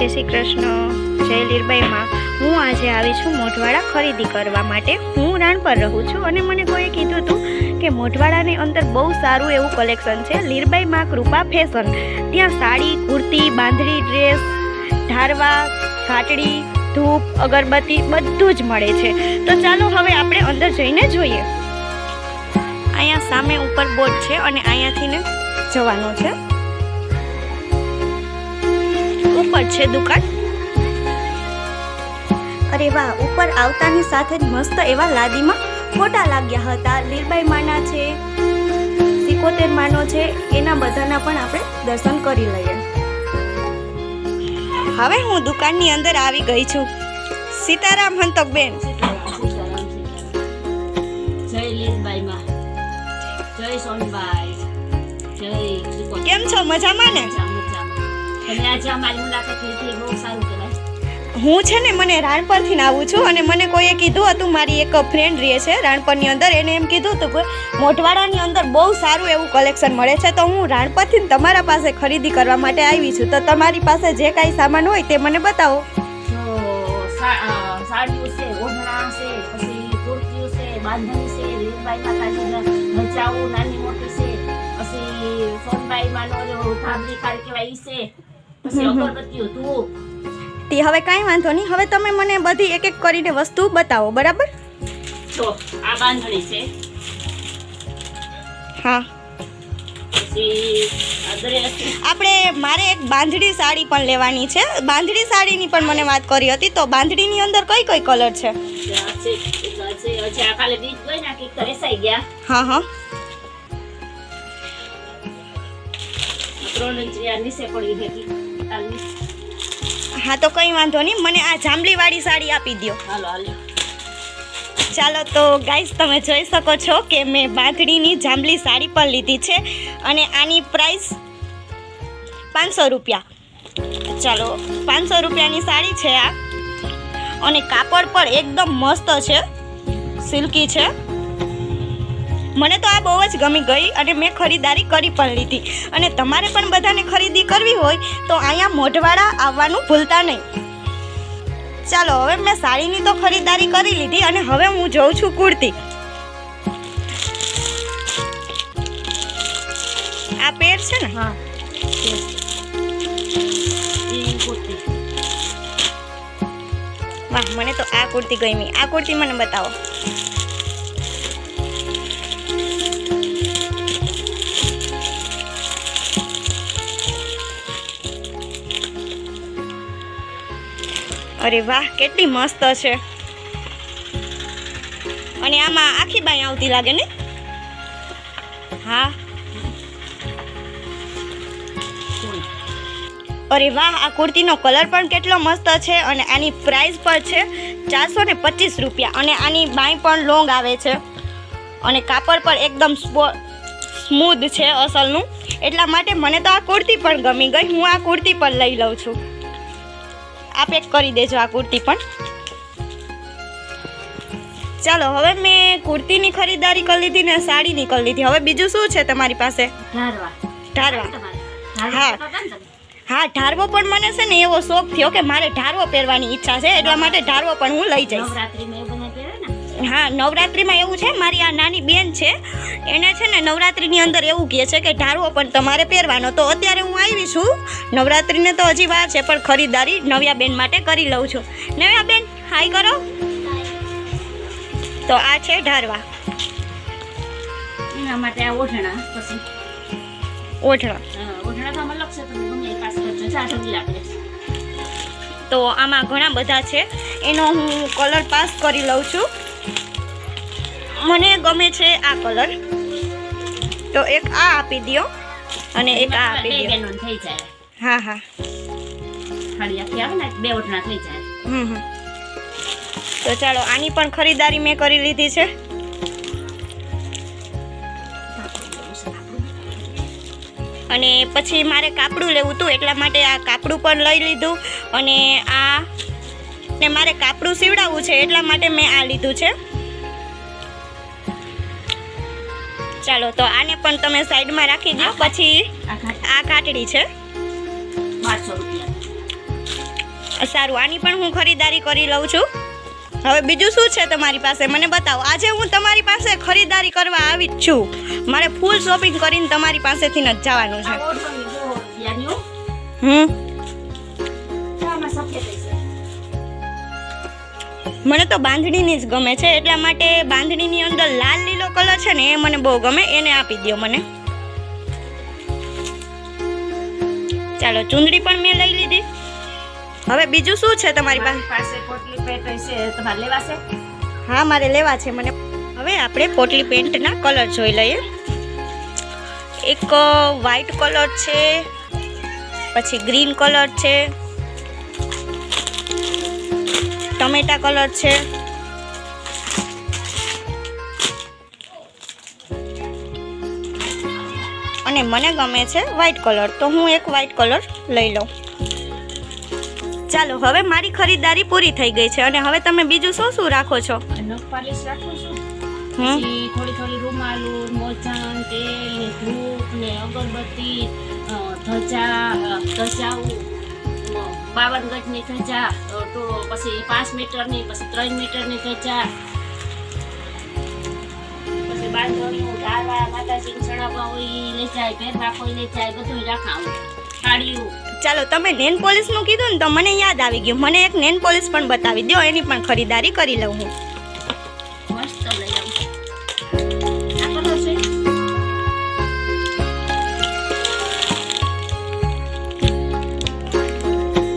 જય શ્રી કૃષ્ણ. જય લીરબાઈમાં. હું આજે આવી છું મોઢવાડા ખરીદી કરવા માટે. હું રાણપર રહું છું અને મને કોઈએ કીધું હતું કે મોઢવાડાની અંદર બહુ સારું એવું કલેક્શન છે. લીરબાઈમાં કૃપા ફેશન ત્યાં સાડી, કુર્તી, બાંધણી ડ્રેસ ધારવા ઘાટડી, ધૂપ, અગરબત્તી બધું જ મળે છે. તો ચાલો હવે આપણે અંદર જઈને જોઈએ. અહીંયા સામે ઉપર બોર્ડ છે અને અહીંયાથી ને જવાનું છે. ઉપર છે દુકાન? અરે વાહ ઉપર આવતાની સાથે જ મસ્ત એવા લાદીમાં ફોટા લાગ્યા હતા. લીલબાઈ માના છે સિકોતેર માનો છે એના બધાના પણ આપણે દર્શન કરી લઈએ. હવે હું દુકાનની અંદર આવી ગઈ છું. સીતારામ હંતકબેન. જય લીલબાઈમાં જય સોનબાઈ જય કેમ છો? મજામાં ને? આજે અમારી મુલાકાત લીધી બહુ સારું કહેવાય. હું છે ને મને રાણપરથી ને આવું છું અને મને કોઈએ કીધું હતું મારી એક ફ્રેન્ડ રહે છે રાણપરની અંદર એને એમ કીધું હતું કે મોઢવાડાની અંદર બહુ સારું એવું કલેક્શન મળે છે તો હું રાણપરથી ને તમારા પાસે ખરીદી કરવા માટે આવી છું. તો તમારી પાસે જે કાંઈ સામાન હોય તે મને બતાવો. તો સા- અ, સાડીઓ છે ઓઢણા છે પછી કુર્તીઓ છે બાંધણી છે લીલબાઈમાં કાજી મજાઓ નાની મોટી છે પછી સોનબાઈમાં નો ઓલો ભાભરી કહેવાય છે. પછી હમ હમ. અગરબત્તીઓ ધૂપ. તે હવે કાંઈ વાંધો નહીં. હવે તમે મને બધી એક એક કરીને વસ્તુ બતાવો બરાબર? તો આ બાંધણી છે. હા. આપણે મારે એક બાંધણી સાડી પણ લેવાની છે. બાંધણી સાડીની પણ મને વાત કરી હતી. તો બાંધણીની અંદર કઈ કઈ કલર છે? હા હા. ત્રણ ઇંચ નીચે પડી હતી હા તો કંઈ વાંધો નહીં. મને આ જાંબલીવાળી સાડી આપી દો હાલો હાલો. ચાલો તો ગાઈસ તમે જોઈ શકો છો કે મેં બાંધણીની જાંબલી સાડી પણ લીધી છે અને આની પ્રાઇસ પાંચસો રૂપિયા. ચાલો પાંચસો રૂપિયાની સાડી છે આ. અને કાપડ પણ એકદમ મસ્ત છે. સિલ્કી છે. મને તો આ બહુ જ ગમી ગઈ અને મેં ખરીદારી કરી પણ લીધી. અને તમારે પણ બધાને ખરીદી કરવી હોય તો અહીંયા મોઢવાડા આવવાનું ભૂલતા નહીં. ચાલો હવે મેં સાડીની તો ખરીદારી કરી લીધી અને હવે હું જોઉં છું કુર્તી. આ પેર છે ને? હા વાહ મને તો આ કુર્તી ગમી. આ કુર્તી મને બતાવો. અરે વાહ, કેટલી મસ્ત છે. અને આમાં આખી બાઈ આવતી લાગે ને? હા. અરે વાહ, આ કુર્તીનો કલર પણ કેટલો મસ્ત છે અને આની પ્રાઇસ પણ છે ચારસો ને પચીસ રૂપિયા અને આની બાઈ પણ લોંગ આવે છે. અને કાપડ પણ એકદમ સ્મૂધ છે અસલનું. એટલા માટે મને તો આ કુર્તી પણ ગમી ગઈ. હું આ કુર્તી પણ લઈ લઉં છું. આ પેક કરી દેજો આ કુર્તી પણ. ચાલો હવે મેં કુર્તીની ખરીદારી કરી લીધી ને સાડીની કરી લીધી. હવે બીજું શું છે તમારી પાસે? ઢારવા હા. હા ઢારવો પણ મને છે ને એવો શોખ થયો કે મારે ઢારવો પહેરવાની ઈચ્છા છે એટલા માટે ઢારવો પણ હું લઈ જઈશ. હા નવરાત્રિમાં એવું છે મારી આ નાની બેન છે એને છે ને નવરાત્રિની અંદર એવું કહે છે કે ઢારવો પણ તમારે પહેરવાનો. તો અત્યારે હું આવી છું. નવરાત્રિને તો હજી વાર છે પણ ખરીદારી નવ્યા બેન માટે કરી લઉં છું. નવ્યા બેન હાય કરો. તો આ છે ઢારવા એના માટે આ ઓઢણા પછી. ઓઢણા. ઓઢણા લખશે તમે પાસ કરજો તો આમાં ઘણા બધા છે. એનો હું કલર પાસ કરી લઉં છું. મને ગમે છે આ કલર. તો એક આ આપી દો અને એક આ આપી દો થઈ જાય. હા હા. ખાલી આખી આવે ને બે ઓઢણા થઈ જાય. હમ હમ. તો ચાલો આની પણ ખરીદારી મેં કરી લીધી છે. અને પછી મારે કાપડું લેવું હતું એટલા માટે આ કાપડું પણ લઈ લીધું. અને આ ને મારે કાપડું સીવડાવવું છે એટલા માટે મેં આ લીધું છે. ચાલો તો આને પણ તમે સાઈડમાં રાખી દો પછી આ કાટડી છે. સારું આની પણ હું ખરીદારી કરી લઉં છું. હવે બીજું શું છે તમારી પાસે? મને બતાવો. આજે હું તમારી પાસે ખરીદારી કરવા આવી જ છું. મારે ફૂલ શોપિંગ કરીને તમારી પાસેથી જ જવાનું છે. હમ. છે મને તો બાંધણીની જ ગમે છે એટલા માટે બાંધણીની અંદર લાલ લીલો કલર છે ને એ મને બહુ ગમે એને આપી દો મને. ચાલો ચુંદડી પણ મેં લઈ લીધી. હવે બીજું શું છે તમારી પાસે? પોટલી પેટ છે તમારે લેવાશે હા મારે લેવા છે મને. હવે આપણે પોટલી પેન્ટના કલર જોઈ લઈએ. એક વ્હાઈટ કલર છે પછી ગ્રીન કલર છે ટમેટા કલર છે. અને મને ગમે છે વ્હાઇટ કલર તો હું એક વ્હાઇટ કલર લઈ લઉં. ચાલો હવે મારી ખરીદારી પૂરી થઈ ગઈ છે અને હવે તમે બીજું શું શું રાખો છો? નખ રાખું છું. થોડી થોડી રૂમાલું મોજાં તેલ ધૂપ ને અગરબત્તી ધજા ધજાઓ બાવન ગજની ધજા તો પછી પાંચ મીટરની પછી ત્રણ મીટરની ધજા બાંધણીઓ ડાલા માતાજીને ચડાવવા હોય લઈ જાય પહેરવા કોઈ લઈ જાય બધું રાખાવું. સાડીઓ ચાલો તમે નેન પોલિશનું કીધું ને તો મને યાદ આવી ગયું. મને એક નેન પોલિશ પણ બતાવી દો એની પણ ખરીદારી કરી લઉં હું. મસ્ત લઈ આવું. આ છે?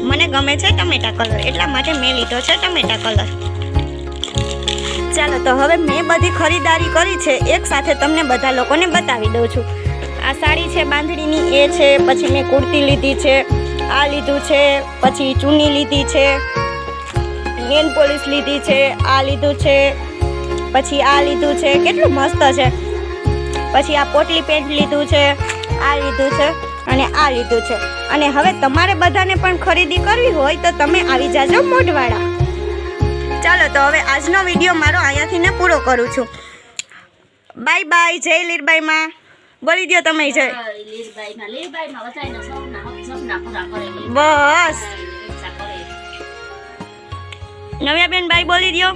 મને ગમે છે ટમેટા કલર. એટલા માટે મેં લીધો છે ટમેટા કલર. ચાલો તો હવે મેં બધી ખરીદારી કરી છે. એક સાથે તમને બધા લોકોને બતાવી દઉં છું. આ સાડી છે, બાંધણીની, એ છે, પછી મેં કુર્તી લીધી છે, આ લીધું છે, પછી ચૂની લીધી છે નેલ પોલિશ લીધી છે, આ લીધું છે, પછી આ લીધું છે, કેટલું મસ્ત છે. પછી આ પોટલી પેન્ટ લીધું છે, આ લીધું છે, અને આ લીધું છે. અને હવે તમારે બધાને પણ ખરીદી કરવી હોય તો તમે આવી જાજો મોઢવાડા. ચાલો તો હવે આજનો વીડિયો મારો અહીંયાથી ને પૂરો કરું છું. બાય બાય જય લીરબાઈમાં. બોલી દો તમે જય. બસ. નવ્યાબેન બાય બોલી દો